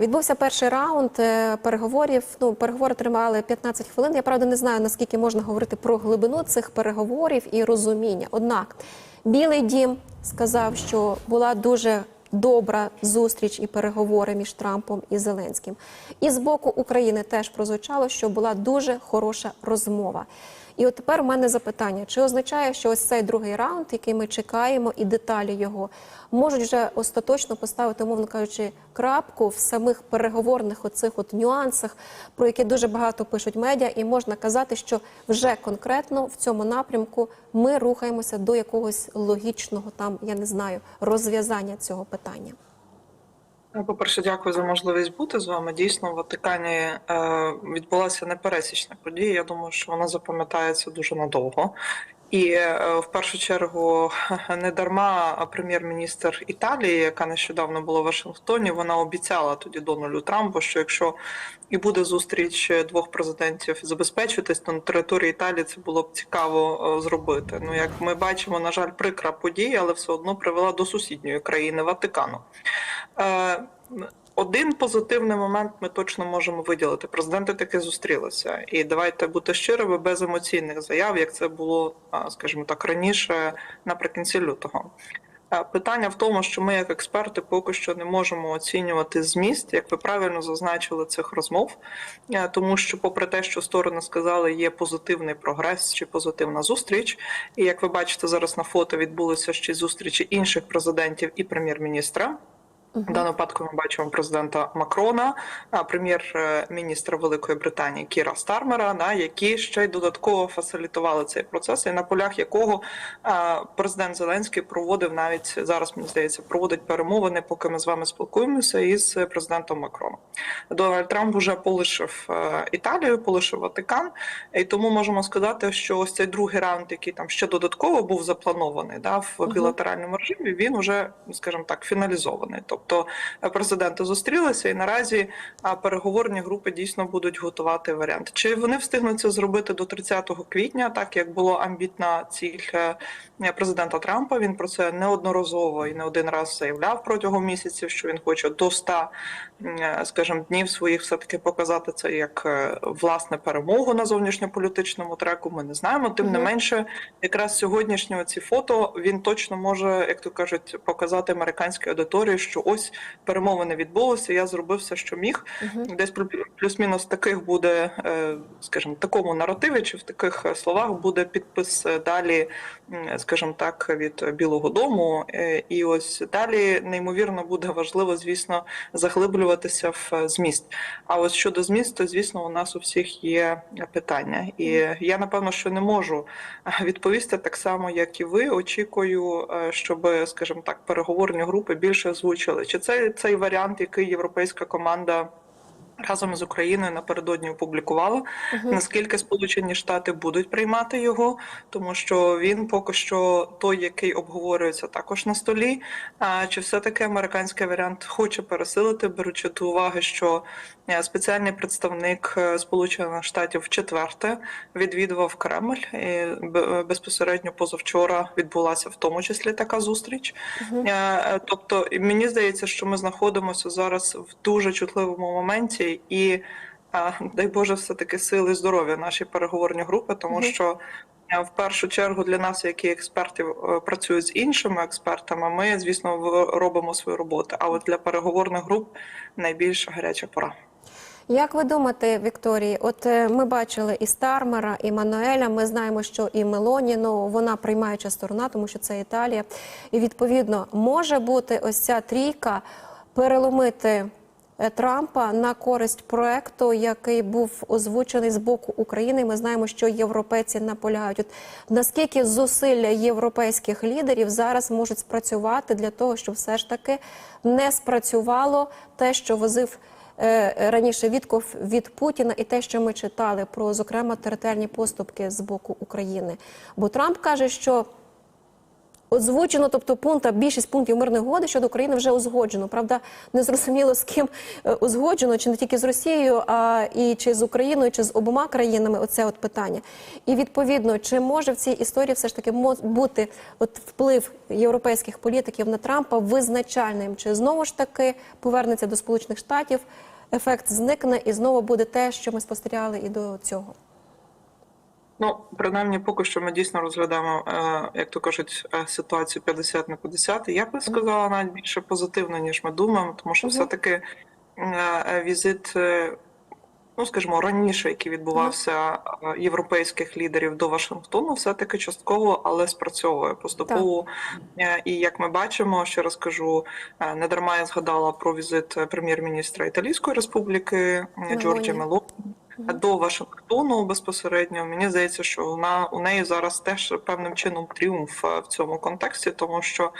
Відбувся перший раунд е, переговорів. Ну, переговори тривали 15 хвилин. Я правда не знаю наскільки можна говорити про глибину цих переговорів і розуміння. Однак Білий Дім сказав, що була дуже добра зустріч і переговори між Трампом і Зеленським. І з боку України теж прозвучало, що була дуже хороша розмова. І от тепер у мене запитання: чи означає, що ось цей другий раунд, який ми чекаємо, і деталі його можуть вже остаточно поставити, умовно кажучи, крапку в самих переговорних оцих от нюансах, про які дуже багато пишуть медіа, і можна казати, що вже конкретно в цьому напрямку ми рухаємося до якогось логічного там, я не знаю, розв'язання цього питання. Ну, По-перше, дякую за можливість бути з вами. Дійсно, в Ватикані е, відбулася непересічна подія. Я думаю, що вона запам'ятається дуже надовго. І е, в першу чергу не дарма прем'єр-міністр Італії, яка нещодавно була в Вашингтоні, вона обіцяла тоді Дональду Трампу, що якщо і буде зустріч двох президентів забезпечуватись, то на території Італії це було б цікаво е, зробити. Ну як ми бачимо, на жаль, прикра подія, але все одно привела до сусідньої країни Ватикану. Е, один позитивний момент ми точно можемо виділити. Президенти таки зустрілися, і давайте бути щирими без емоційних заяв, як це було, скажімо так, раніше наприкінці лютого. Питання в тому, що ми, як експерти, поки що не можемо оцінювати зміст, як ви правильно зазначили цих розмов, тому що, попри те, що сторони сказали, є позитивний прогрес чи позитивна зустріч, і як ви бачите, зараз на фото відбулися ще зустрічі інших президентів і прем'єр-міністра. В даному випадку ми бачимо президента Макрона, прем'єр-міністра Великої Британії Кіра Стармера, на які ще й додатково фасилітували цей процес, і на полях якого президент Зеленський проводив навіть зараз. Мені здається, проводить перемовини, поки ми з вами спілкуємося із президентом Макроном. Дональд Трамп вже полишив Італію, полишив Ватикан, і тому можемо сказати, що ось цей другий раунд, який там ще додатково був запланований, да в білатеральному режимі, він уже, скажімо так, фіналізований. Тобто президенти зустрілися, і наразі переговорні групи дійсно будуть готувати варіанти. Чи вони встигнуть це зробити до 30 квітня, так як було амбітна ціль президента Трампа? Він про це неодноразово і не один раз заявляв протягом місяців, що він хоче до 100, скажімо, днів своїх все таки показати це як власне перемогу на зовнішньополітичному треку. Ми не знаємо. Тим не менше, якраз сьогоднішнього ці фото він точно може, як то кажуть, показати американській аудиторії, що ось перемовини відбулися. Я зробив все, що міг. Uh-huh. Десь плюс-мінус таких буде, скажімо, такому наративі чи в таких словах буде підпис далі, скажімо так, від Білого Дому. І ось далі неймовірно буде важливо, звісно, заглиблюватися в зміст. А ось щодо змісту, звісно, у нас у всіх є питання, і я напевно, що не можу відповісти так само, як і ви. Очікую, щоб, скажімо так, переговорні групи більше озвучили. Чи це цей варіант, який європейська команда разом з Україною напередодні опублікувала? Uh-huh. Наскільки Сполучені Штати будуть приймати його, тому що він поки що той, який обговорюється також на столі. А чи все таки американський варіант хоче пересилити, беручи до уваги, що спеціальний представник Сполучених Штатів в четверте відвідував Кремль і безпосередньо позавчора відбулася в тому числі така зустріч. Uh-huh. Тобто, мені здається, що ми знаходимося зараз в дуже чутливому моменті, і дай Боже, все таки сили здоров'я наші переговорні групи, тому що. В першу чергу для нас, які експертів працюють з іншими експертами, ми звісно робимо свою роботу. А от для переговорних груп найбільш гаряча пора. Як ви думаєте, Вікторії? От ми бачили і Стармера, і Мануеля. Ми знаємо, що і Мелоні, ну вона приймаюча сторона, тому що це Італія. І відповідно може бути ось ця трійка переломити Трампа на користь проекту, який був озвучений з боку України. Ми знаємо, що європейці наполягають. От наскільки зусилля європейських лідерів зараз можуть спрацювати для того, щоб все ж таки не спрацювало те, що возив раніше Вітков від Путіна, і те, що ми читали про зокрема територіальні поступки з боку України. Бо Трамп каже, що Озвучено, тобто пункта, більшість пунктів мирної угоди щодо України вже узгоджено. Правда, не зрозуміло з ким е, узгоджено, чи не тільки з Росією, а і чи з Україною, чи з обома країнами. Оце от питання. І відповідно, чи може в цій історії все ж таки бути от вплив європейських політиків на Трампа визначальним? Чи знову ж таки повернеться до Сполучених Штатів? Ефект зникне і знову буде те, що ми спостерігали і до цього. Ну, принаймні, поки що ми дійсно розглядаємо, е, як то кажуть, е, ситуацію 50 на 50. Я би сказала навіть більше позитивно, ніж ми думаємо, тому що все-таки е, візит, ну скажімо, раніше, який відбувався європейських лідерів до Вашингтону, все-таки частково, але спрацьовує поступово. Е, І як ми бачимо, ще раз кажу, не дарма я згадала про візит прем'єр-міністра Італійської республіки Джорджі Мелоні. До Вашингтону безпосередньо. Мені здається, що вона у неї зараз теж певним чином тріумф е, в цьому контексті, тому що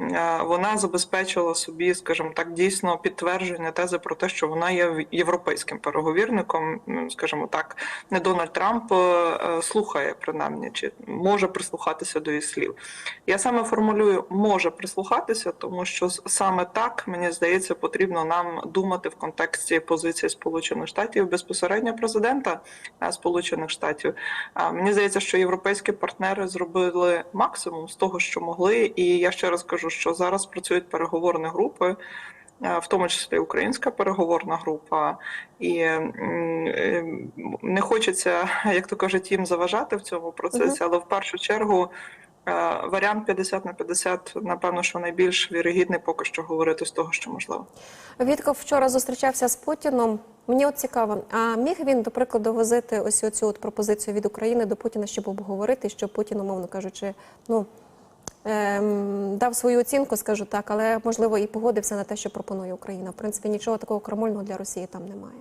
е, вона забезпечила собі, скажімо так, дійсно підтвердження тези про те, що вона є європейським переговірником. Скажімо так, не Дональд Трамп е, слухає принаймні, чи може прислухатися до її слів. Я саме формулюю може прислухатися, тому що саме так мені здається, потрібно нам думати в контексті позиції Сполучених Штатів безпосередньо президента е, Сполучених Штатів. Мені здається, що європейські партнери зробили максимум з того, що могли. І я ще раз кажу, що зараз працюють переговорні групи. е, В тому числі українська переговорна група, і е, не хочеться, як то кажуть, їм заважати в цьому процесі, але в першу чергу варіант 50 на 50, напевно, що найбільш вірогідний поки що говорити з того, що можливо. Вітков вчора зустрічався з Путіном. Мені от цікаво, а міг він, до прикладу, возити ось цю от пропозицію від України до Путіна, щоб обговорити, щоб Путін, умовно кажучи, ну ем, дав свою оцінку, скажу так, але можливо і погодився на те, що пропонує Україна. В принципі, нічого такого крамольного для Росії там немає.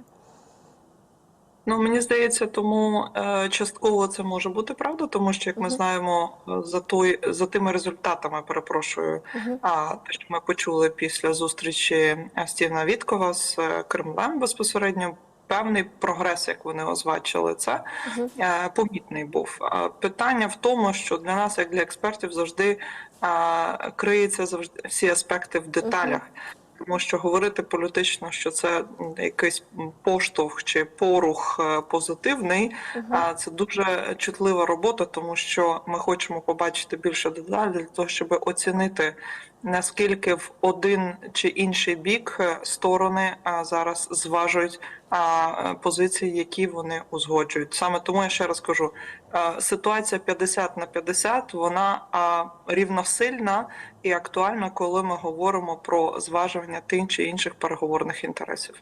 Ну мені здається, тому е, частково це може бути правда, тому що як ми знаємо, за той за тими результатами, перепрошую, а те, що ми почули після зустрічі е, Стівена Віткова з е, Кремлем безпосередньо. Певний прогрес, як вони озвачили це, Мгм. е, помітний був. Питання в тому, що для нас, як для експертів, завжди е, криється завжди всі аспекти в деталях. Тому що говорити політично, що це якийсь поштовх чи порух е, позитивний, а це дуже чутлива робота, тому що ми хочемо побачити більше деталей для того, щоб оцінити наскільки в один чи інший бік е, сторони зараз зважують е, позиції, які вони узгоджують. Саме тому я ще раз кажу: е, ситуація 50 на 50, вона рівносильна і актуальна, коли ми говоримо про зважування тих чи інших переговорних інтересів.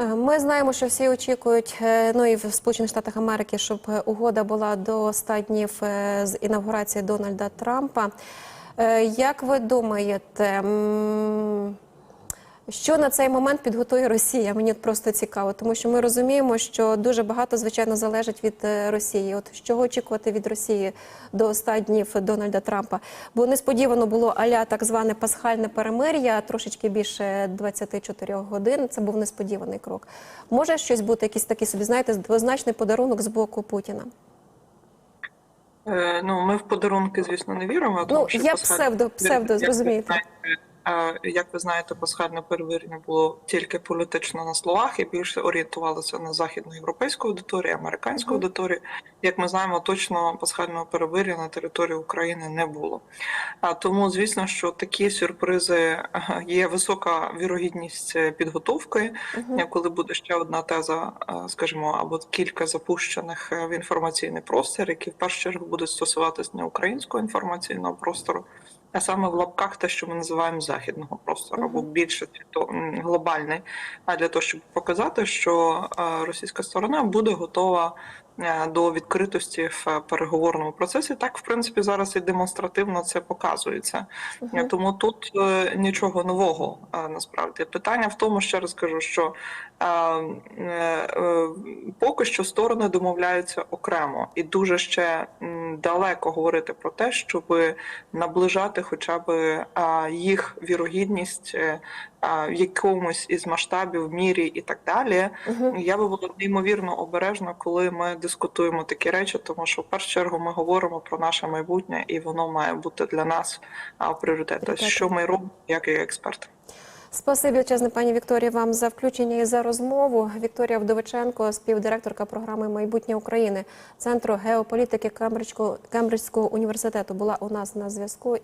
Е, Ми знаємо, що всі очікують, е, ну і в Сполучених Штатах Америки, щоб е, угода була до 100 днів е, з інавгурації Дональда Трампа. Е, Як ви думаєте, що на цей момент підготує Росія? Мені просто цікаво, тому що ми розуміємо, що дуже багато звичайно залежить від е, Росії. От що очікувати від Росії до 100 днів Дональда Трампа? Бо несподівано було аля так зване пасхальне перемир'я, трошечки більше 24 годин. Це був несподіваний крок. Може щось бути, якийсь такий собі, знаєте, двозначний подарунок з боку Путіна? Е, Ну, ми в подарунки, звісно, не віримо. тому Ну, що я псевдо, псевдо, зрозумієте. Як ви знаєте, пасхальне перемир'я було тільки політично на словах і більше орієнтувалося на західноєвропейську аудиторію, американську аудиторію. Як ми знаємо, точно пасхального перемир'я на території України не було. Тому, звісно, що такі сюрпризи є висока вірогідність е, підготовки. Е, коли буде ще одна теза, е, скажімо, або кілька запущених в інформаційний простір, які в першу чергу будуть стосуватись не українського інформаційного простору, а саме в лапках те, що ми називаємо західного простору, або більше глобальний. А для того, щоб показати, що е, російська сторона буде готова. е, До відкритості в е, переговорному процесі так, в принципі, зараз і демонстративно це показується. Е, Тому тут нічого нового насправді. Питання в тому, ще раз кажу, що поки що сторони домовляються окремо, і дуже ще далеко говорити про те, щоб наближати хоча б їх вірогідність е, в якомусь із масштабів, мірі і так далі. Мгм. Я би була неймовірно обережна, коли ми дискутуємо такі речі, тому що в першу чергу ми говоримо про наше майбутнє, і воно має бути для нас пріоритетом. Пріоритетом. Що ми робимо, як і експерти. Спасибі величезне, пані Вікторія, вам за включення і за розмову. Вікторія Вдовиченко, співдиректорка програми Майбутнє України Центру геополітики Кембриджського університету, була у нас на зв'язку.